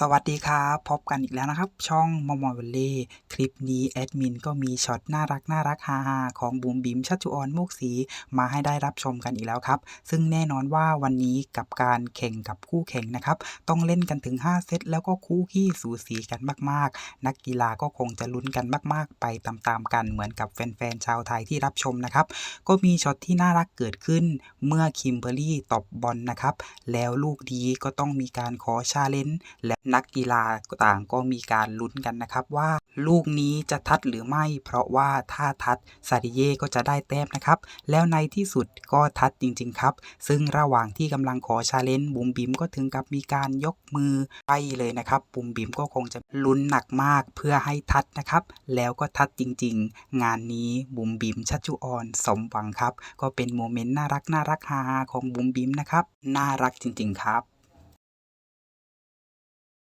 สวัสดีครับพบกันอีกแล้วนะครับ ช่องมอมอเวลเล่คลิปนี้แอดมินก็มีช็อตน่ารักน่ารักฮาๆของบูมบิมชัชจุออนโมกศรีมาให้ได้รับชมกันอีกแล้วครับ ซึ่งแน่นอนว่าวันนี้กับการแข่งกับคู่แข่งนะครับ ต้องเล่นกันถึง 5 เซตแล้วก็คู่ขี้สูสีกันมากๆ นักกีฬาก็คงจะลุ้นกันมาก ๆ ไปตามๆกันเหมือนกับแฟนๆชาวไทยที่รับชมนะครับก็มีช็อตที่น่ารักเกิดขึ้น เมื่อคิมเบอร์รี่ตบบอลนะครับแล้วลูกดีก็ต้องมีการขอชาเลนจ์และนักกีฬาต่างก็มีการลุ้นกันนะครับว่า ลูกนี้จะทัดหรือไม่ เพราะว่าถ้าทัดซาดิเย่ก็จะได้แต้มนะครับ แล้วในที่สุดก็ทัดจริง ๆ ครับ ซึ่งระหว่างที่กำลังขอชาเลนจ์บุมบิมก็ถึงกับมีการยกมือไปเลยนะครับ บุมบิมก็คงจะลุ้นหนักมากเพื่อให้ทัดนะครับ แล้วก็ทัดจริง ๆ งานนี้บุมบิมชัชจุออนสมหวังครับ ก็เป็นโมเมนต์น่ารักน่ารักฮาของบุมบิมนะครับ น่ารักจริง ๆ ครับ